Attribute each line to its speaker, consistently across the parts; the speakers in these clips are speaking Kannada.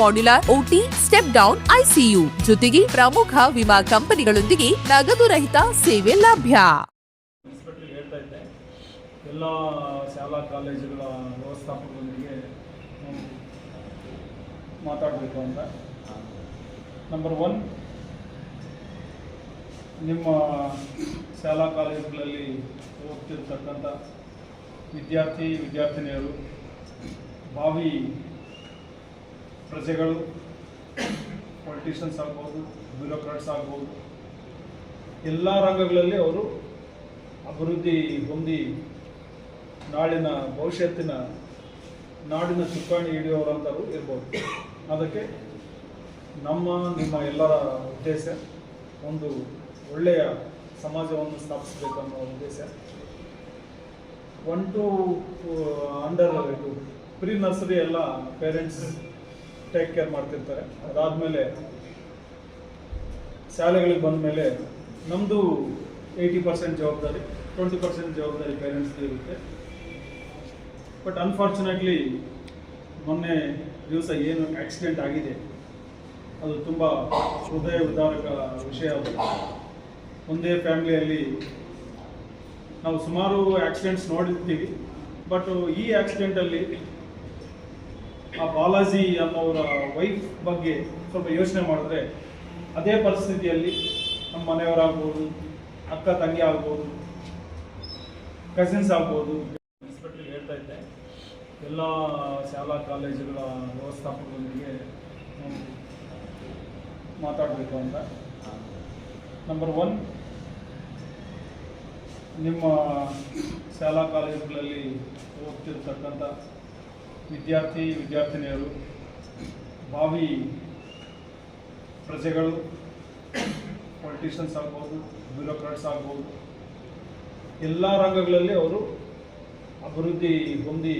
Speaker 1: modular OT step down ICU ಜೊತೆಗೆ ಪ್ರಮುಖ ವಿಮಾ ಕಂಪನಿಗಳೊಂದಿಗೆ ನಗದು ರಹಿತ ಸೇವೆ ಲಭ್ಯ.
Speaker 2: ಎಲ್ಲ ಶಾಲಾ ಕಾಲೇಜುಗಳ ವ್ಯವಸ್ಥಾಪಕರೊಂದಿಗೆ ಮಾತಾಡಬೇಕು ಅಂತ. ನಂಬರ್ ಒನ್ ನಿಮ್ಮ ಶಾಲಾ ಕಾಲೇಜುಗಳಲ್ಲಿ ಓದ್ತಿರ್ತಕ್ಕಂಥ ವಿದ್ಯಾರ್ಥಿ, ವಿದ್ಯಾರ್ಥಿನಿಯರು, ಭಾವಿ ಪ್ರಜೆಗಳು ಪೊಲಿಟಿಷಿಯನ್ಸ್ ಆಗ್ಬೋದು ಬ್ಯೂರೋಕ್ರಾಟ್ಸ್ ಆಗ್ಬೋದು, ಎಲ್ಲ ರಂಗಗಳಲ್ಲಿ ಅವರು ಅಭಿವೃದ್ಧಿ ಹೊಂದಿ ನಾಳಿನ ಭವಿಷ್ಯತ್ತಿನ ನಾಡಿನ ಚುಕ್ಕಾಣಿ ಹಿಡಿಯೋರಂಥವ್ರು ಇರ್ಬೋದು. ಅದಕ್ಕೆ ನಮ್ಮ, ನಿಮ್ಮ ಎಲ್ಲರ ಉದ್ದೇಶ ಒಂದು ಒಳ್ಳೆಯ ಸಮಾಜವನ್ನು ಸ್ಥಾಪಿಸಬೇಕು ಅನ್ನೋ ಉದ್ದೇಶ ಒನ್ ಟು ಅಂಡರ್ ಇದು ಪ್ರೀ ನರ್ಸರಿ ಎಲ್ಲ ಪೇರೆಂಟ್ಸ್ ಟೇಕ್ ಕೇರ್ ಮಾಡ್ತಿರ್ತಾರೆ. ಅದಾದಮೇಲೆ ಶಾಲೆಗಳಿಗೆ ಬಂದ ಮೇಲೆ ನಮ್ಮದು ಏಯ್ಟಿ ಪರ್ಸೆಂಟ್ ಜವಾಬ್ದಾರಿ ಟ್ವೆಂಟಿ ಪರ್ಸೆಂಟ್ ಜವಾಬ್ದಾರಿ ಪೇರೆಂಟ್ಸ್ದು ಇರುತ್ತೆ. ಬಟ್ ಅನ್ಫಾರ್ಚುನೇಟ್ಲಿ ಮೊನ್ನೆ ದಿವಸ ಏನು ಆಕ್ಸಿಡೆಂಟ್ ಆಗಿದೆ, ಅದು ತುಂಬ ಹೃದಯ ಉದ್ಧಾರಕ ವಿಷಯ ಅದು ಒಂದೇ ಫ್ಯಾಮಿಲಿಯಲ್ಲಿ ನಾವು ಸುಮಾರು ಆಕ್ಸಿಡೆಂಟ್ಸ್ ನೋಡಿರ್ತೀವಿ. ಬಟ್ ಈ ಆಕ್ಸಿಡೆಂಟಲ್ಲಿ ಆ ಬಾಲಾಜಿ ಅನ್ನೋರ ವೈಫ್ ಬಗ್ಗೆ ಸ್ವಲ್ಪ ಯೋಚನೆ ಮಾಡಿದ್ರೆ ಅದೇ ಪರಿಸ್ಥಿತಿಯಲ್ಲಿ ನಮ್ಮ ಮನೆಯವರಾಗ್ಬೋದು ಅಕ್ಕ ತಂಗಿ ಆಗ್ಬೋದು ಕಸಿನ್ಸ್ ಆಗ್ಬೋದು. ಇನ್ಸ್ಪೆಕ್ಟರ್ ಹೇಳ್ತಾ ಇದ್ದೆ. ಎಲ್ಲ ಶಾಲಾ ಕಾಲೇಜುಗಳ ವ್ಯವಸ್ಥಾಪಕರೊಂದಿಗೆ ಮಾತಾಡಬೇಕು ಅಂತ. ನಂಬರ್ ಒನ್ ನಿಮ್ಮ ಶಾಲಾ ಕಾಲೇಜುಗಳಲ್ಲಿ ಓದ್ತಿರ್ತಕ್ಕಂಥ ವಿದ್ಯಾರ್ಥಿ, ವಿದ್ಯಾರ್ಥಿನಿಯರು, ಭಾವಿ ಪ್ರಜೆಗಳು ಪೊಲಿಟಿಷಿಯನ್ಸ್ ಆಗ್ಬೋದು ಬ್ಯೂರೋಕ್ರಾಟ್ಸ್ ಆಗ್ಬೋದು, ಎಲ್ಲ ರಂಗಗಳಲ್ಲಿ ಅವರು ಅಭಿವೃದ್ಧಿ ಹೊಂದಿ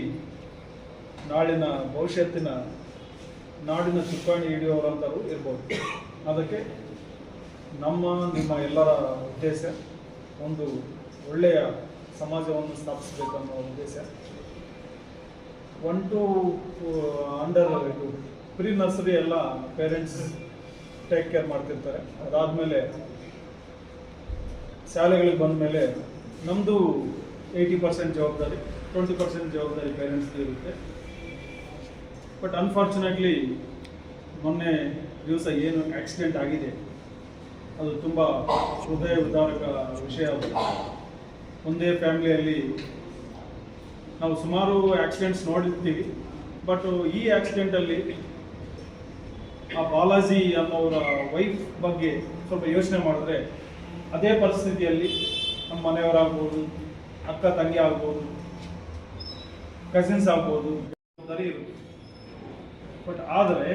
Speaker 2: ನಾಳಿನ ಭವಿಷ್ಯತ್ತಿನ ನಾಡಿನ ಚುಕ್ಕಾಣಿ ಹಿಡಿಯೋರಂಥವ್ರು ಇರ್ಬೋದು. ಅದಕ್ಕೆ ನಮ್ಮ, ನಿಮ್ಮ ಎಲ್ಲರ ಉದ್ದೇಶ ಒಂದು ಒಳ್ಳೆಯ ಸಮಾಜವನ್ನು ಸ್ಥಾಪಿಸಬೇಕು ಅನ್ನೋ ಉದ್ದೇಶ. ಒನ್ ಟು ಅಂಡರ್ ಇದು ಪ್ರೀ ನರ್ಸರಿ ಎಲ್ಲ ಪೇರೆಂಟ್ಸ್ ಟೇಕ್ ಕೇರ್ ಮಾಡ್ತಿರ್ತಾರೆ. ಅದಾದಮೇಲೆ ಶಾಲೆಗಳಿಗೆ ಬಂದ ಮೇಲೆ ನಮ್ಮದು ಏಯ್ಟಿ ಪರ್ಸೆಂಟ್ ಜವಾಬ್ದಾರಿ ಟ್ವೆಂಟಿ ಪರ್ಸೆಂಟ್ ಜವಾಬ್ದಾರಿ ಪೇರೆಂಟ್ಸ್ದು ಇರುತ್ತೆ. ಬಟ್ ಅನ್ಫಾರ್ಚುನೇಟ್ಲಿ ಮೊನ್ನೆ ದಿವಸ ಏನು ಆಕ್ಸಿಡೆಂಟ್ ಆಗಿದೆ, ಅದು ತುಂಬ ಹೃದಯ ಉದ್ಧಾರಕ ವಿಷಯ. ಒಂದೇ ಫ್ಯಾಮಿಲಿಯಲ್ಲಿ ನಾವು ಸುಮಾರು ಆಕ್ಸಿಡೆಂಟ್ಸ್ ನೋಡಿರ್ತೀವಿ. ಬಟ್ ಈ ಆಕ್ಸಿಡೆಂಟಲ್ಲಿ ಆ ಬಾಲಾಜಿ ಅನ್ನೋರ ವೈಫ್ ಬಗ್ಗೆ ಸ್ವಲ್ಪ ಯೋಚನೆ ಮಾಡಿದ್ರೆ ಅದೇ ಪರಿಸ್ಥಿತಿಯಲ್ಲಿ ನಮ್ಮ ಮನೆಯವರಾಗ್ಬೋದು ಅಕ್ಕ ತಂಗಿ ಆಗ್ಬೋದು ಕಸಿನ್ಸ್ ಆಗ್ಬೋದು ಬಟ್ ಆದರೆ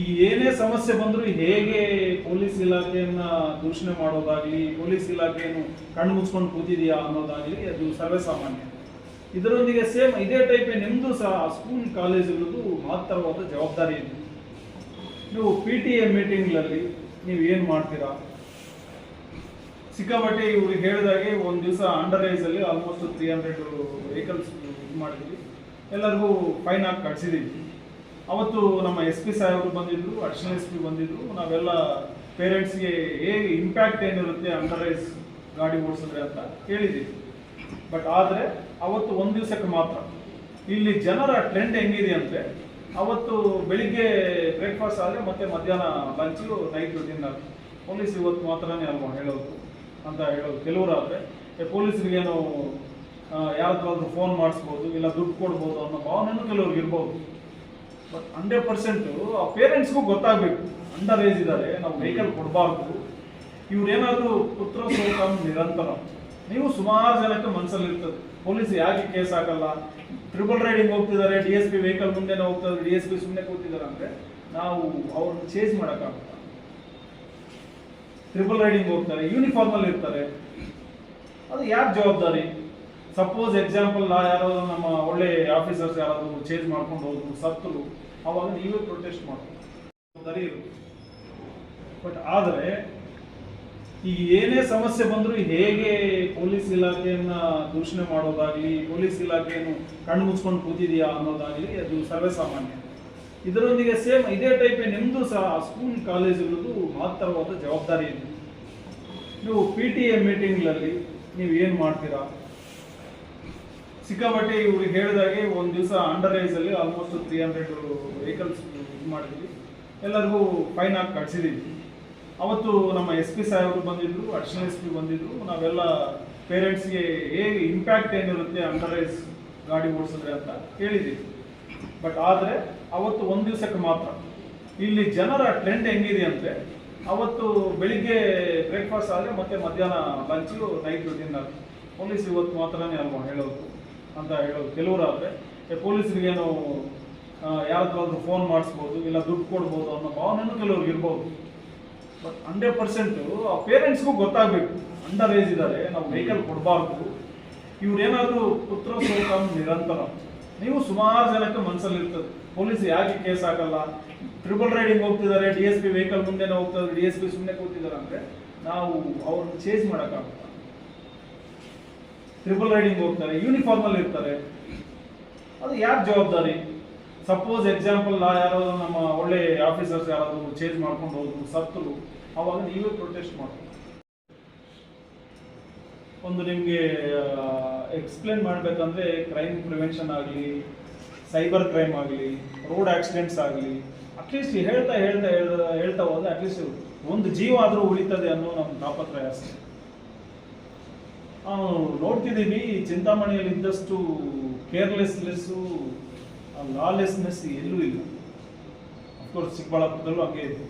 Speaker 2: ಈಗ ಏನೇ ಸಮಸ್ಯೆ ಬಂದರೂ ಹೇಗೆ ಪೊಲೀಸ್ ಇಲಾಖೆಯನ್ನ ದೂಷಣೆ ಮಾಡೋದಾಗ್ಲಿ, ಪೊಲೀಸ್ ಇಲಾಖೆಯನ್ನು ಕಣ್ಣು ಮುಚ್ಕೊಂಡು ಕೂತಿದೆಯಾ ಅನ್ನೋದಾಗಲಿ ಅದು ಸರ್ವೇ ಸಾಮಾನ್ಯ ಇದರೊಂದಿಗೆ ಸೇಮ್ ಇದೇ ಟೈಪ್ ನಿಮ್ಮದು ಸಹ ಸ್ಕೂಲ್ ಕಾಲೇಜುಗಳದ್ದು ಮಹತ್ತರವಾದ ಜವಾಬ್ದಾರಿ ಇದೆ. ನೀವು ಪಿ ಟಿ ಎ ಮೀಟಿಂಗ್ಗಳಲ್ಲಿ ನೀವು ಏನು ಮಾಡ್ತೀರಾ? ಸಿಕ್ಕಾಪಟ್ಟೆ ಇವ್ರಿಗೆ ಹೇಳಿದಾಗೆ ಒಂದು ದಿವಸ ಅಂಡರ್ ಏಜಲ್ಲಿ ಆಲ್ಮೋಸ್ಟ್ ತ್ರೀ ಹಂಡ್ರೆಡ್ ವೆಹಿಕಲ್ಸ್ ಇದು ಮಾಡಿದ್ವಿ. ಎಲ್ಲರಿಗೂ ಫೈನ್ ಹಾಕಿ ಕಟ್ಸಿದ್ದೀವಿ ಅವತ್ತು ನಮ್ಮ ಎಸ್ ಪಿ ಸಾಹೇಬರು ಬಂದಿದ್ರು ಅಡಿಷನಲ್ ಎಸ್ ಪಿ ಬಂದಿದ್ರು. ನಾವೆಲ್ಲ ಪೇರೆಂಟ್ಸ್ಗೆ ಹೇಗೆ ಇಂಪ್ಯಾಕ್ಟ್ ಏನಿರುತ್ತೆ ಅಂಡರ್ ಏಜ್ ಗಾಡಿ ಓಡಿಸಿದ್ರೆ ಅಂತ ಹೇಳಿದ್ದೀವಿ ಬಟ್ ಆದರೆ ಅವತ್ತು ಒಂದು ದಿವಸಕ್ಕೆ ಮಾತ್ರ. ಇಲ್ಲಿ ಜನರ ಟ್ರೆಂಡ್ ಹೆಂಗಿದೆ ಅಂದರೆ ಅವತ್ತು ಬೆಳಿಗ್ಗೆ ಬ್ರೇಕ್ಫಾಸ್ಟ್ ಆದರೆ ಮತ್ತೆ ಮಧ್ಯಾಹ್ನ ಲಂಚು ನೈಟ್ ಡಿನ್ನರ್ ಪೊಲೀಸ್ ಇವತ್ತು ಮಾತ್ರನೇ ಅಲ್ವಾ ಹೇಳೋದು ಅಂತ ಹೇಳೋದು. ಕೆಲವರು ಆದರೆ ಪೊಲೀಸರಿಗೇನು ಯಾವ್ದಾದ್ರು ಫೋನ್ ಮಾಡಿಸ್ಬೋದು, ಇಲ್ಲ ದುಡ್ಡು ಕೊಡ್ಬೋದು ಅನ್ನೋ ಭಾವನೆನೂ ಕೆಲವ್ರಿಗೆ ಇರ್ಬೋದು. ಬಟ್ ಹಂಡ್ರೆಡ್ ಪರ್ಸೆಂಟು ಆ ಪೇರೆಂಟ್ಸ್ಗೂ ಗೊತ್ತಾಗಬೇಕು. ಅಂಡರ್ ಏಜ್ ಇದ್ದಾರೆ, ನಾವು ವೆಹಿಕಲ್ ಕೊಡಬಾರ್ದು. ಇವ್ರೇನಾದರೂ ಪುತ್ರ ಸೋತ ನಿರಂತರ. ನೀವು ಸುಮಾರು ಜನಕ್ಕೆ ಮನಸ್ಸಲ್ಲಿ ಇರ್ತದೆ ಪೊಲೀಸ್ ಯಾಕೆ ಕೇಸ್ ಹಾಕಲ್ಲ? ಟ್ರಿಬಲ್ ರೈಡಿಂಗ್ ಹೋಗ್ತಿದ್ದಾರೆ ಡಿ ಎಸ್ ಪಿ ವೆಹಿಕಲ್ ಮುಂದೆ ಹೋಗ್ತಾರೆ ಡಿ ಎಸ್ ಪಿ ಸುಮ್ಮನೆ ಕೂತಿದ್ದಾರೆ ಅಂದ್ರೆ ನಾವು ಅವ್ರನ್ನ ಚೇಸ್ ಮಾಡೋಕ್ಕಾಗಲ್ಲ. ಟ್ರಿಬಲ್ ರೈಡಿಂಗ್ ಹೋಗ್ತಾರೆ ಯೂನಿಫಾರ್ಮ್ ಅಲ್ಲಿ ಇರ್ತಾರೆ. ಅದು ಯಾಕೆ ಜವಾಬ್ದಾರಿ? ಸಪೋಸ್ ಎಕ್ಸಾಂಪಲ್ ಯಾರೋ ನಮ್ಮ ಒಳ್ಳೆ ಆಫೀಸರ್ಸ್ ಯಾರಾದರೂ ಚೇಂಜ್ ಮಾಡ್ಕೊಂಡು ಹೋದ್ರು, ಸತ್ತರು, ಅವಾಗ ನೀವೇ ಪ್ರೊಟೆಸ್ಟ್ ಮಾಡ್ತಾರೆ. ಜವಾಬ್ದಾರಿ ಬಟ್ ಆದರೆ ಈಗ ಏನೇ ಸಮಸ್ಯೆ ಬಂದರೂ ಹೇಗೆ ಪೊಲೀಸ್ ಇಲಾಖೆಯನ್ನ ದೂಷಣೆ ಮಾಡೋದಾಗ್ಲಿ, ಪೊಲೀಸ್ ಇಲಾಖೆಯನ್ನು ಕಣ್ಣು ಮುಚ್ಕೊಂಡು ಕೂತಿದೀಯಾ ಅನ್ನೋದಾಗ್ಲಿ ಅದು ಸರ್ವೇಸಾಮಾನ್ಯ. ಇದರೊಂದಿಗೆ ಸೇಮ್ ಇದೇ ಟೈಪ್ ನಿಮ್ಮದು ಸಹ ಸ್ಕೂಲ್ ಕಾಲೇಜುಗಳದ್ದು ಮಹತ್ತರವಾದ ಜವಾಬ್ದಾರಿ ಇದೆ. ನೀವು ಪಿ ಟಿ ಎ ಮೀಟಿಂಗ್ಗಳಲ್ಲಿ ನೀವು ಏನು ಮಾಡ್ತೀರಾ? ಸಿಕ್ಕಾಪಟ್ಟೆ ಇವ್ರಿಗೆ ಹೇಳಿದಾಗೆ ಒಂದು ದಿವಸ ಅಂಡರ್ ಏಜ್ ಅಲ್ಲಿ ಆಲ್ಮೋಸ್ಟ್ ತ್ರೀ ಹಂಡ್ರೆಡ್ ವೆಹಿಕಲ್ಸ್ ಇದು ಮಾಡಿದ್ವಿ. ಎಲ್ಲರಿಗೂ ಫೈನ್ ಹಾಕಿ ಕಟ್ಸಿದೀವಿ. ಅವತ್ತು ನಮ್ಮ ಎಸ್ ಪಿ ಸಾಹೇಬರು ಬಂದಿದ್ರು ಅಡಿಷನಲ್ ಎಸ್ ಪಿ ಬಂದಿದ್ರು, ನಾವೆಲ್ಲ ಪೇರೆಂಟ್ಸ್ಗೆ ಹೇಗೆ ಇಂಪ್ಯಾಕ್ಟ್ ಏನಿರುತ್ತೆ ಅಂಡರ್ ಏಜ್ ಗಾಡಿ ಓಡಿಸಿದ್ರೆ ಅಂತ ಹೇಳಿದ್ದೀವಿ ಬಟ್ ಆದರೆ ಅವತ್ತು ಒಂದು ದಿವಸಕ್ಕೆ ಮಾತ್ರ. ಇಲ್ಲಿ ಜನರ ಟ್ರೆಂಡ್ ಹೆಂಗಿದೆ ಅಂದರೆ ಅವತ್ತು ಬೆಳಿಗ್ಗೆ ಬ್ರೇಕ್ಫಾಸ್ಟ್ ಆದರೆ ಮತ್ತೆ ಮಧ್ಯಾಹ್ನ ಲಂಚು ನೈಟ್ ಡಿನ್ನರ್ ಪೊಲೀಸ್ ಇವತ್ತು ಮಾತ್ರನೇ ಅಲ್ವಾ ಹೇಳೋದು ಅಂತ ಹೇಳೋದು ಕೆಲವರು ಆದರೆ ಪೊಲೀಸರಿಗೇನು ಯಾವ್ದಾದ್ರು ಫೋನ್ ಮಾಡಿಸ್ಬೋದು, ಇಲ್ಲ ದುಡ್ಡು ಕೊಡ್ಬೋದು ಅನ್ನೋ ಭಾವನೆಯೂ ಕೆಲವ್ರಿಗೆ ಇರ್ಬೋದು. ಬಟ್ ಹಂಡ್ರೆಡ್ ಪರ್ಸೆಂಟು ಆ ಪೇರೆಂಟ್ಸ್ಗೂ ಗೊತ್ತಾಗಬೇಕು. ಅಂಡರ್ ಏಜ್ ಇದ್ದಾರೆ ನಾವು ವೆಹಿಕಲ್ ಕೊಡಬಾರ್ದು. ಇವ್ರೇನಾದ್ರೂ ಪುತ್ರ ಸೋಕಂ ನಿರಂತರ. ನೀವು ಸುಮಾರು ಜನಕ್ಕೆ ಮನಸ್ಸಲ್ಲಿ ಇರ್ತದೆ ಪೊಲೀಸ್ ಯಾಕೆ ಕೇಸ್ ಹಾಕಲ್ಲ? ಟ್ರಿಬಲ್ ರೈಡಿಂಗ್ ಹೋಗ್ತಿದ್ದಾರೆ ಡಿ ಎಸ್ ಪಿ ವೆಹಿಕಲ್ ಮುಂದೆನೇ ಹೋಗ್ತಾರೆ ಡಿ ಎಸ್ ಪಿ ಸುಮ್ಮನೆ ಕೂತಿದ್ದಾರೆ ಅಂದರೆ ನಾವು ಅವ್ರನ್ನ ಚೇಂಜ್ ಮಾಡೋಕ್ಕಾಗಲ್ಲ. ಟ್ರಿಬಲ್ ರೈಡಿಂಗ್ ಹೋಗ್ತಾರೆ ಯೂನಿಫಾರ್ಮಲ್ಲಿ ಇರ್ತಾರೆ ಅದು ಯಾರ ಜವಾಬ್ದಾರಿ? ಸಪೋಸ್ ಎಕ್ಸಾಂಪಲ್ ಯಾರಾದರೂ ನಮ್ಮ ಒಳ್ಳೆ ಆಫೀಸರ್ಸ್ ಯಾರಾದರೂ ಚೇಂಜ್ ಮಾಡ್ಕೊಂಡು ಹೋದ್ರು, ಸತ್ತರು, ಅವಾಗ ನೀವೇ ಪ್ರೊಟೆಸ್ಟ್ ಮಾಡಬೇಕು. ಒಂದು ನಿಮಗೆ ಎಕ್ಸ್ಪ್ಲೇನ್ ಮಾಡಬೇಕಂದ್ರೆ ಕ್ರೈಮ್ ಪ್ರಿವೆನ್ಷನ್ ಆಗಲಿ ಸೈಬರ್ ಕ್ರೈಮ್ ಆಗಲಿ ರೋಡ್ ಆಕ್ಸಿಡೆಂಟ್ಸ್ ಆಗಲಿ ಅಟ್ಲೀಸ್ಟ್ ಹೇಳ್ತಾ ಹೇಳ್ತಾ ಹೇಳ್ತಾ ಹೇಳ್ತಾ ಹೋದ್ರೆ ಅಟ್ಲೀಸ್ಟ್ ಒಂದು ಜೀವ ಆದರೂ ಉಳಿತದೆ ಅನ್ನೋ ನಮ್ಮ ತಾಪತ್ರಯ ಅಷ್ಟೇ ನಾವು ನೋಡ್ತಿದ್ದೀವಿ ಚಿಂತಾಮಣಿಯಲ್ಲಿ ಇದ್ದಷ್ಟು ಕೇರ್ಲೆಸ್ನೆಸ್ಸು ಲಾಲೆಸ್ನೆಸ್ ಎಲ್ಲೂ ಇಲ್ಲ. ಅಫ್ಕೋರ್ಸ್ ಚಿಕ್ಕಬಳ್ಳಾಪುರದಲ್ಲೂ ಹಂಗೆ ಇದೆ.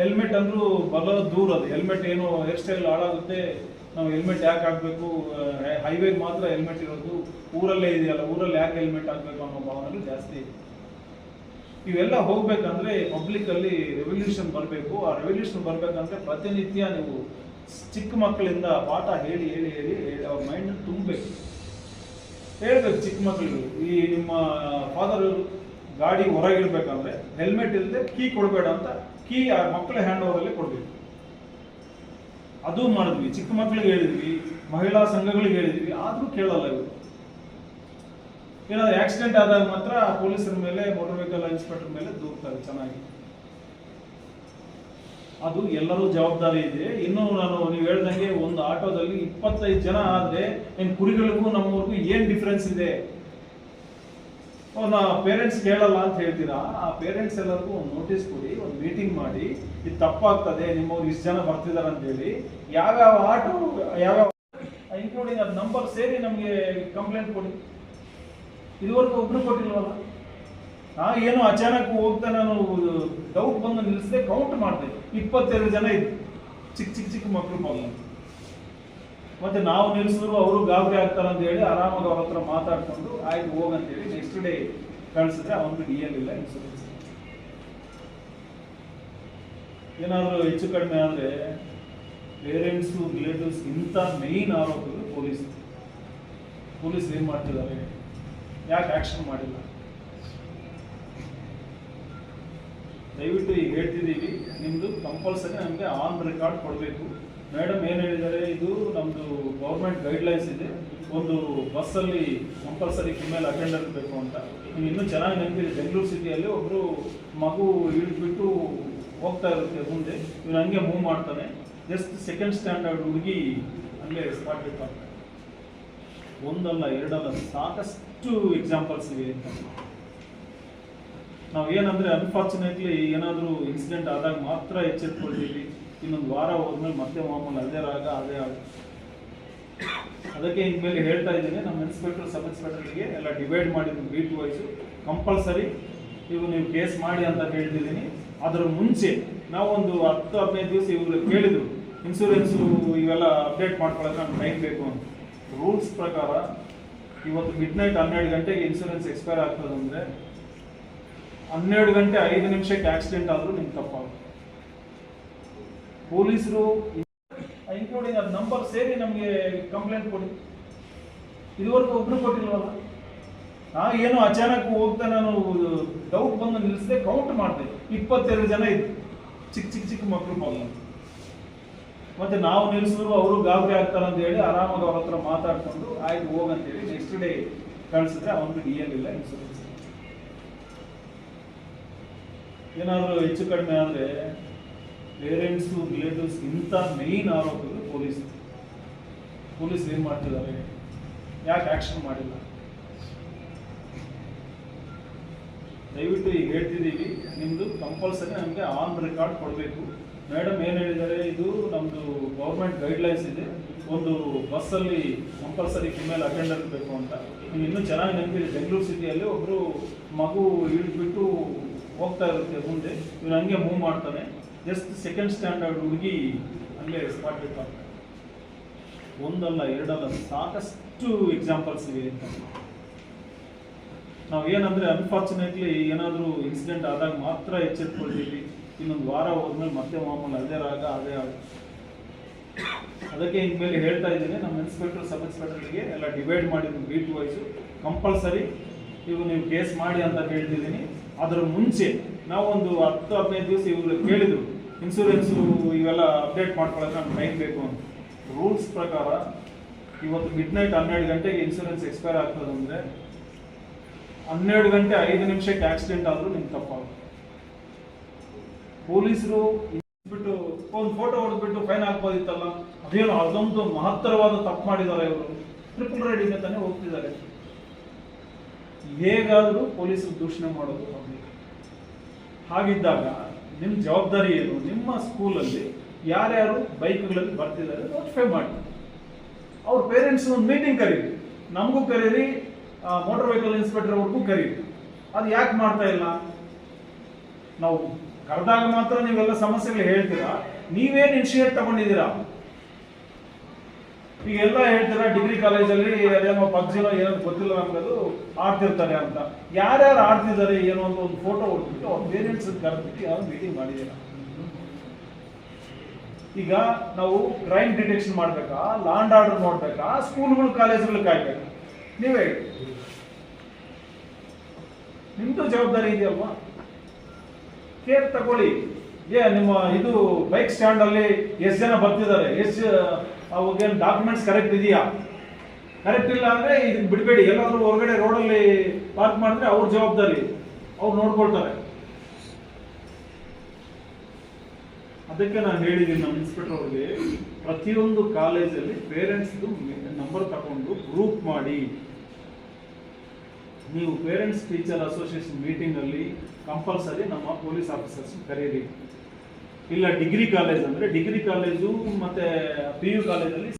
Speaker 2: ಹೆಲ್ಮೆಟ್ ಅಂದರೂ ಬಲ ದೂರ ಅದು. ಹೆಲ್ಮೆಟ್ ಏನು ಹೇರ್ ಸ್ಟೈಲ್ ಹಾಳಾಗುತ್ತೆ. ನಾವು ಹೆಲ್ಮೆಟ್ ಯಾಕೆ ಹಾಕಬೇಕು? ಹೈವೇಗೆ ಮಾತ್ರ ಹೆಲ್ಮೆಟ್ ಇರೋದು. ಊರಲ್ಲೇ ಇದೆಯಲ್ಲ, ಊರಲ್ಲಿ ಯಾಕೆ ಹೆಲ್ಮೆಟ್ ಹಾಕಬೇಕು ಅನ್ನೋ ಭಾವನೆಗಳು ಜಾಸ್ತಿ ಇದೆ. ಇವೆಲ್ಲ ಹೋಗ್ಬೇಕಂದ್ರೆ ಪಬ್ಲಿಕ್ ಅಲ್ಲಿ ರೆವಲ್ಯೂಷನ್ ಬರಬೇಕು. ಆ ರೆವಲ್ಯೂಷನ್ ಬರಬೇಕಂದ್ರೆ ಪ್ರತಿನಿತ್ಯ ನೀವು ಚಿಕ್ಕ ಮಕ್ಕಳಿಂದ ಪಾಠ ಹೇಳಿ ಹೇಳಿ ಹೇಳಿ ಅವ್ರ ಮೈಂಡ್ ತುಂಬಬೇಕು. ಹೇಳ್ಬೇಕು ಚಿಕ್ಕ ಮಕ್ಕಳಿಗೆ, ಈ ನಿಮ್ಮ ಫಾದರ್ ಗಾಡಿ ಹೊರಗಿಡ್ಬೇಕಂದ್ರೆ ಹೆಲ್ಮೆಟ್ ಇಲ್ಲದೆ ಕೀ ಕೊಡಬೇಡ ಅಂತ ಕೀ ಆ ಮಕ್ಕಳ ಹ್ಯಾಂಡ್ ಓವರಲ್ಲಿ ಕೊಡ್ಬೇಕು. ಅದು ಮಾಡಿದ್ವಿ. ಚಿಕ್ಕ ಮಕ್ಕಳಿಗೆ ಹೇಳಿದ್ವಿ, ಮಹಿಳಾ ಸಂಘಗಳಿಗೆ ಹೇಳಿದ್ವಿ, ಆದ್ರೂ ಕೇಳಲ್ಲ ಇವರು. ಏನಾದ್ರು ಆಕ್ಸಿಡೆಂಟ್ ಆದಾಗ ಮಾತ್ರ ಪೊಲೀಸರ ಮೇಲೆ ಮೋಟರ್ ವೆಹಿಕಲ್ ಇನ್ಸ್ಪೆಕ್ಟರ್ ಮೇಲೆ ದೂರ್ತಾರೆ ಚೆನ್ನಾಗಿ. ಅದು ಎಲ್ಲರೂ ಜವಾಬ್ದಾರಿ ಇದೆ. ಇನ್ನು ನಾನು ನೀವು ಹೇಳ್ದಂಗೆ ಒಂದು ಆಟೋದಲ್ಲಿ ಇಪ್ಪತ್ತೈದು ಜನ ಆದ್ರೆ ನಿಮ್ ಕುರಿಗಳಿಗೂ ನಮ್ಮವ್ರಿಗೂ ಏನ್ ಡಿಫ್ರೆನ್ಸ್ ಇದೆ? ನಾ ಪೇರೆಂಟ್ಸ್ ಕೇಳಲ್ಲ ಅಂತ ಹೇಳ್ತೀರಾ? ಆ ಪೇರೆಂಟ್ಸ್ ಎಲ್ಲರಿಗೂ ಒಂದು ನೋಟಿಸ್ ಕೊಡಿ, ಒಂದು ಮೀಟಿಂಗ್ ಮಾಡಿ. ಇದು ತಪ್ಪಾಗ್ತದೆ, ನಿಮ್ಮವ್ರು ಇಷ್ಟು ಜನ ಬರ್ತಿದ್ದಾರೆ ಅಂತ ಹೇಳಿ. ಯಾವ್ಯಾವ ಆಟೋ, ಯಾವ್ಯಾವ ಇನ್ಕ್ಲೂಡಿಂಗ್ ಅದು ನಂಬರ್ ಸೇರಿ ನಮಗೆ ಕಂಪ್ಲೇಂಟ್ ಕೊಡಿ. ಇದುವರೆಗೂ ಒಬ್ರು ಕೊಟ್ಟಿಲ್ವಲ್ಲ? ಏನು ಅಚಾನಕ್ ಹೋಗ್ತಾ ನಾನು ಡೌಟ್ ಬಂದು ನಿಲ್ಲಿಸದೆ ಕೌಂಟ್ ಮಾಡಿದೆ. ಇಪ್ಪತ್ತೆರಡು ಜನ ಇದ್ರು. ಚಿಕ್ಕ ಚಿಕ್ಕ ಚಿಕ್ಕ ಮಕ್ಕಳು ಬಂದು. ಮತ್ತೆ ನಾವು ನಿಲ್ಲಿಸಿದ್ರು ಅವರು ಗಾಬರಿ ಆಗ್ತಾರೆ ಅಂತ ಹೇಳಿ ಆರಾಮಾಗಿ ಅವ್ರ ಹತ್ರ ಮಾತಾಡ್ಕೊಂಡು, ಆಯ್ತು ಹೋಗಂತ ಹೇಳಿ ನೆಕ್ಸ್ಟ್ ಡೇ ಕಳಿಸಿದ್ರೆ ಅವನಿಗೆ ಡಿ ಎಲ್ ಇಲ್ಲ ಇನ್ಸೂರೆನ್ಸ್ ಏನಾದರೂ ಹೆಚ್ಚು ಕಡಿಮೆ ಆದರೆ ಪೇರೆಂಟ್ಸು ರಿಲೇಟಿವ್ಸ್ ಇಂಥ ಮೇಯ್ನ್ ಆರೋಪಿಗಳು ಪೊಲೀಸ್ ಪೊಲೀಸ್ ಏನು ಮಾಡ್ತಿದ್ದಾರೆ? ಯಾಕೆ ಆಕ್ಷನ್ ಮಾಡಿಲ್ಲ? ದಯವಿಟ್ಟು ಈಗ ಹೇಳ್ತಿದ್ದೀವಿ ನಿಮ್ಮದು ಕಂಪಲ್ಸರಿ ನಮಗೆ ಆನ್ ರೆಕಾರ್ಡ್ ಕೊಡಬೇಕು. ಮೇಡಮ್ ಏನು ಹೇಳಿದ್ದಾರೆ, ಇದು ನಮ್ಮದು ಗೌರ್ಮೆಂಟ್ ಗೈಡ್ಲೈನ್ಸ್ ಇದೆ. ಒಂದು ಬಸ್ಸಲ್ಲಿ ಕಂಪಲ್ಸರಿ ಫಿಮೇಲ್ ಅಟೆಂಡ್ ಇರಬೇಕು ಅಂತ. ಇನ್ನೂ ಚೆನ್ನಾಗಿ ನೆನಪಿದೆ ಬೆಂಗಳೂರು ಸಿಟಿಯಲ್ಲಿ ಒಬ್ಬರು ಮಗು ಇಳಿದ್ಬಿಟ್ಟು ಹೋಗ್ತಾ ಇರುತ್ತೆ ಮುಂದೆ. ಇವನು ಹಂಗೆ ಮೂವ್ ಮಾಡ್ತಾನೆ. ಜಸ್ಟ್ ಸೆಕೆಂಡ್ ಸ್ಟ್ಯಾಂಡರ್ಡ್ ಹುಡುಗಿ ಹಂಗೆ ಸ್ಪಾಟ್ ಆಗ್ತಾರೆ ಒಂದಲ್ಲ, ಎರಡಲ್ಲ, ಸಾಕಷ್ಟು ಎಕ್ಸಾಂಪಲ್ಸ್ ಇವೆ ನಾವು ಏನಂದ್ರೆ ಅನ್ಫಾರ್ಚುನೇಟ್ಲಿ ಏನಾದರೂ ಇನ್ಸಿಡೆಂಟ್ ಆದಾಗ ಮಾತ್ರ ಎಚ್ಚೆತ್ಕೊಳ್ತೀವಿ ಇನ್ನೊಂದು ವಾರ ಹೋದ್ಮೇಲೆ ಮತ್ತೆ ಮಾಮೂಲು ಅದೇ ರಾಗ, ಅದೇ ಆಗ ಅದಕ್ಕೆ ಇನ್ಮೇಲೆ ಹೇಳ್ತಾ ಇದ್ದೀನಿ, ನಮ್ಮ ಇನ್ಸ್ಪೆಕ್ಟರ್ ಸಬ್ ಇನ್ಸ್ಪೆಕ್ಟರ್ಗೆ ಎಲ್ಲ ಡಿವೈಡ್ ಮಾಡಿದ್ವಿ ಬೀಟ್ ವೈಸು ಕಂಪಲ್ಸರಿ ಇವು ನೀವು ಕೇಸ್ ಮಾಡಿ ಅಂತ ಹೇಳ್ತಿದ್ದೀನಿ. ಅದರ ಮುಂಚೆ ನಾವೊಂದು ಹತ್ತು, ಹದಿನೈದು ದಿವಸ ಇವರು ಕೇಳಿದ್ರು ಇನ್ಸೂರೆನ್ಸು ಇವೆಲ್ಲ ಅಪ್ಡೇಟ್ ಮಾಡ್ಕೊಳ್ಳೋಕೆ ನಮ್ಗೆ ಟೈಮ್ ಬೇಕು ಅಂತ. ರೂಲ್ಸ್ ಪ್ರಕಾರ, ಇವತ್ತು ಮಿಡ್ ನೈಟ್ ಹನ್ನೆರಡು ಗಂಟೆಗೆ ಇನ್ಸೂರೆನ್ಸ್ ಎಕ್ಸ್ಪೈರ್ ಆಗ್ತದೆ ಅಂದರೆ ಹನ್ನೆರಡು ಗಂಟೆ ಐದು ನಿಮಿಷಕ್ಕೆ ಆಕ್ಸಿಡೆಂಟ್ ಆದರೂ ನಿಮ್ಗೆ ತಪ್ಪಾಗುತ್ತೆ. ಪೊಲೀಸರು ಇನ್ಕ್ಲೂಡಿಂಗ್ ಅದು ನಂಬರ್ ಸೇರಿ ನಮಗೆ ಕಂಪ್ಲೇಂಟ್ ಕೊಡಿ. ಇದುವರೆಗೂ ಒಬ್ರು ಕೊಟ್ಟಿಲ್ವಲ್ಲ? ನಾ ಏನೋ ಅಚಾನಕ್ ಹೋಗ್ತಾ ನಾನು ಡೌಟ್ ಬಂದು ನಿಲ್ಲಿಸದೆ ಕೌಂಟ್ ಮಾಡಿದೆ. ಇಪ್ಪತ್ತೆರಡು ಜನ ಇದ್ರು. ಚಿಕ್ಕ ಚಿಕ್ಕ ಚಿಕ್ಕ ಮಕ್ಕಳು ಪಾಪ. ಮತ್ತೆ ನಾವು ನಿಲ್ಲಿಸಿದ್ರು ಅವರು ಗಾಬರಿ ಆಗ್ತಾರೆ ಅಂತ ಹೇಳಿ ಆರಾಮಾಗಿ ಅವ್ರ ಹತ್ರ ಮಾತಾಡ್ಕೊಂಡು, ಆಯ್ತು, ಹೋಗಂತೇಳಿ. ನೆಕ್ಸ್ಟ್ ಡೇ ಕಳಿಸಿದ್ರೆ ಅವನಿಗೆ ಡಿ ಎಲ್ ಇಲ್ಲ ಇನ್ಸೂರೆನ್ಸ್ ಏನಾದರೂ ಹೆಚ್ಚು ಕಡಿಮೆ ಆದರೆ ಪೇರೆಂಟ್ಸು ರಿಲೇಟಿವ್ಸ್ ಇಂಥ ಮೇಯ್ನ್ ಆರೋಪಿಗಳು ಪೊಲೀಸ್ ಪೊಲೀಸ್ ಏನು ಮಾಡ್ತಿದ್ದಾರೆ? ಯಾಕೆ ಆ್ಯಕ್ಷನ್ ಮಾಡಿಲ್ಲ? ದಯವಿಟ್ಟು ಈಗ ಹೇಳ್ತಿದ್ದೀವಿ ನಿಮ್ಮದು ಕಂಪಲ್ಸರಿ ನಮಗೆ ಆನ್ ರೆಕಾರ್ಡ್ ಕೊಡಬೇಕು. ಮೇಡಮ್ ಏನು ಹೇಳಿದ್ದಾರೆ? ಇದು ನಮ್ಮದು ಗೌರ್ಮೆಂಟ್ ಗೈಡ್ಲೈನ್ಸ್ ಇದೆ. ಒಂದು ಬಸ್ಸಲ್ಲಿ ಕಂಪಲ್ಸರಿ ಫಿಮೇಲ್ ಅಟೆಂಡರ್ ಬೇಕು ಅಂತ. ನೀವು ಇನ್ನೂ ಚೆನ್ನಾಗಿ ನೆನಪಿದೆ ಬೆಂಗಳೂರು ಸಿಟಿಯಲ್ಲಿ ಒಬ್ಬರು ಮಗು ಇಳಿದ್ಬಿಟ್ಟು ಹೋಗ್ತಾ ಇರುತ್ತೆ ಮುಂದೆ. ಇವನು ಹಂಗೆ ಮೂವ್ ಮಾಡ್ತಾನೆ. ಜಸ್ಟ್ ಸೆಕೆಂಡ್ ಸ್ಟ್ಯಾಂಡರ್ಡ್ ಹುಡುಗಿ ಹಂಗೆ ಸ್ಪಾಟ್ ಆಗ್ತಾನೆ ಒಂದಲ್ಲ, ಎರಡಲ್ಲ, ಸಾಕಷ್ಟು ಎಕ್ಸಾಂಪಲ್ಸ್ ಇವೆ ನಾವು ಏನಂದ್ರೆ ಅನ್ಫಾರ್ಚುನೇಟ್ಲಿ ಏನಾದರೂ ಇನ್ಸಿಡೆಂಟ್ ಆದಾಗ ಮಾತ್ರ ಎಚ್ಚೆತ್ಕೊಳ್ತೀವಿ. ಇನ್ನೊಂದು ವಾರ ಹೋದ್ಮೇಲೆ ಮತ್ತೆ ಮಾಮೂಲು ಅದೇ ರಾಗ, ಅದೇ ಆಗ ಅದಕ್ಕೆ ಇನ್ಮೇಲೆ ಹೇಳ್ತಾ ಇದ್ದೀನಿ, ನಮ್ಮ ಇನ್ಸ್ಪೆಕ್ಟರ್ ಸಬ್ ಇನ್ಸ್ಪೆಕ್ಟರ್ಗೆ ಎಲ್ಲ ಡಿವೈಡ್ ಮಾಡಿದ್ದು ಬೀಟ್ ವೈಸು ಕಂಪಲ್ಸರಿ ಇವು ನೀವು ಕೇಸ್ ಮಾಡಿ ಅಂತ ಹೇಳ್ತಿದ್ದೀನಿ. ಅದರ ಮುಂಚೆ ನಾವು ಒಂದು ಹತ್ತು, ಹದಿನೈದು ದಿವಸ ಇವರು ಕೇಳಿದ್ರು ಇನ್ಸೂರೆನ್ಸು ಇವೆಲ್ಲ ಅಪ್ಡೇಟ್ ಮಾಡ್ಕೊಳ್ಳೋಕೆ ನಮ್ಗೆ ಟೈಮ್ ಬೇಕು ಅಂತ. ರೂಲ್ಸ್ ಪ್ರಕಾರ ಇವತ್ತು ಮಿಡ್ ನೈಟ್ ಹನ್ನೆರಡು ಗಂಟೆಗೆ ಇನ್ಸೂರೆನ್ಸ್ ಎಕ್ಸ್ಪೈರ್ ಆಗ್ತದೆ ಅಂದರೆ ಹನ್ನೆರಡು ಗಂಟೆ ಐದು ನಿಮಿಷಕ್ಕೆ ಆಕ್ಸಿಡೆಂಟ್ ಆದರೂ ನಿಮ್ಗೆ ತಪ್ಪಾಗುತ್ತೆ. ಪೊಲೀಸರು ಬಿಟ್ಟು ಒಂದು ಫೋಟೋ ಹೊಡೆದ್ಬಿಟ್ಟು ಫೈನ್ ಹಾಕ್ಬೋದಿತ್ತಲ್ಲ ಅದೇನು ಅದೊಂದು ಮಹತ್ತರವಾದ ತಪ್ಪು ಮಾಡಿದ್ದಾರೆ ಇವರು. ಟ್ರಿಪಲ್ ರೈಡಿಂಗ್ ತಾನೇ ಹೋಗ್ತಿದ್ದಾರೆ. ಹೇಗಾದರೂ ಪೊಲೀಸರು ದೂಷಣೆ ಮಾಡೋದು ಪಬ್ಲಿಕ್ ಹಾಗಿದ್ದಾಗ ನಿಮ್ಮ ಜವಾಬ್ದಾರಿ ಏನು? ನಿಮ್ಮ ಸ್ಕೂಲಲ್ಲಿ ಯಾರ್ಯಾರು ಬೈಕ್ಗಳಲ್ಲಿ ಬರ್ತಿದ್ದಾರೆ ನೋಟಿಫೈ ಮಾಡಿ. ಅವ್ರ ಪೇರೆಂಟ್ಸ್ ಒಂದು ಮೀಟಿಂಗ್ ಕರೀರಿ. ನಮಗೂ ಕರೀರಿ ಮೋಟರ್ ವೆಹಿಕಲ್ ಇನ್ಸ್ಪೆಕ್ಟರ್ ಅವ್ರಿಗೂ ಕರೀರಿ. ಅದು ಯಾಕೆ ಮಾಡ್ತಾ ಇಲ್ಲ? ನಾವು ಕರೆದಾಗ ಮಾತ್ರ ನೀವೆಲ್ಲ ಸಮಸ್ಯೆಗಳು ಹೇಳ್ತೀರಾ? ನೀವೇನು ಇನಿಷಿಯೇಟ್ ತಗೊಂಡಿದ್ದೀರಾ? ಈಗ ಎಲ್ಲ ಹೇಳ್ತಾರೆ ಡಿಗ್ರಿ ಕಾಲೇಜಲ್ಲಿ ಅದೇನೋ ಪಬ್ಜಿನೋ ಏನೋ ಗೊತ್ತಿಲ್ಲ ನಮ್ಗದು ಆಡ್ತಿರ್ತಾರೆ ಅಂತ. ಯಾರ್ಯಾರು ಆಡ್ತಿದ್ದಾರೆ ಏನೋ ಅಂತ ಒಂದು ಫೋಟೋ ಹೊಡ್ಬಿಟ್ಟು ಅವ್ರ ಪೇರೆಂಟ್ಸ್ ಕರೆದ್ಬಿಟ್ಟು ಯಾರು ಮೀಟಿಂಗ್ ಮಾಡಿದ್ದೀರ ಈಗ ನಾವು ಕ್ರೈಮ್ ಡಿಟೆಕ್ಷನ್ ಮಾಡ್ಬೇಕಾ ಲಾಂಡ್ ಆರ್ಡರ್ ನೋಡ್ಬೇಕಾ ಸ್ಕೂಲ್ಗಳು ಕಾಲೇಜುಗಳು ಕಾಯ್ಬೇಕಾ? ನೀವೇ ನಿಮ್ದು ಜವಾಬ್ದಾರಿ ಇದೆಯಲ್ವಾ? ಕೇರ್ ತಗೊಳ್ಳಿ. ಏ, ನಿಮ್ಮ ಇದು ಬೈಕ್ ಸ್ಟ್ಯಾಂಡ್ ಅಲ್ಲಿ ಎಷ್ಟು ಜನ ಬರ್ತಿದ್ದಾರೆ? ಎಷ್ಟು ಅವಾಗೇನು ಡಾಕ್ಯುಮೆಂಟ್ಸ್ ಕರೆಕ್ಟ್ ಇದೆಯಾ? ಕರೆಕ್ಟ್ ಇಲ್ಲ ಅಂದರೆ ಇದನ್ನ ಬಿಡಬೇಡಿ. ಎಲ್ಲಾದರೂ ಹೊರಗಡೆ ರೋಡಲ್ಲಿ ಪಾರ್ಕ್ ಮಾಡಿದ್ರೆ ಅವ್ರ ಜವಾಬ್ದಾರಿ. ಅವ್ರು ನೋಡ್ಕೊಳ್ತಾರೆ. ಅದಕ್ಕೆ ನಾನು ಹೇಳಿದ್ದೀನಿ ನಮ್ಮ ಇನ್ಸ್ಪೆಕ್ಟರ್ ಅವ್ರಿಗೆ, ಪ್ರತಿಯೊಂದು ಕಾಲೇಜಲ್ಲಿ ಪೇರೆಂಟ್ಸ್ದು ನಂಬರ್ ತಗೊಂಡು ಗ್ರೂಪ್ ಮಾಡಿ. ನೀವು ಪೇರೆಂಟ್ಸ್ ಟೀಚರ್ ಅಸೋಸಿಯೇಷನ್ ಮೀಟಿಂಗಲ್ಲಿ ಕಂಪಲ್ಸರಿ ನಮ್ಮ ಪೊಲೀಸ್ ಆಫೀಸರ್ಸ್ ಕರೀರಿ. ಇಲ್ಲ ಡಿಗ್ರಿ ಕಾಲೇಜ್ ಅಂದರೆ ಡಿಗ್ರಿ ಕಾಲೇಜು ಮತ್ತು ಪಿ ಯು ಕಾಲೇಜಲ್ಲಿ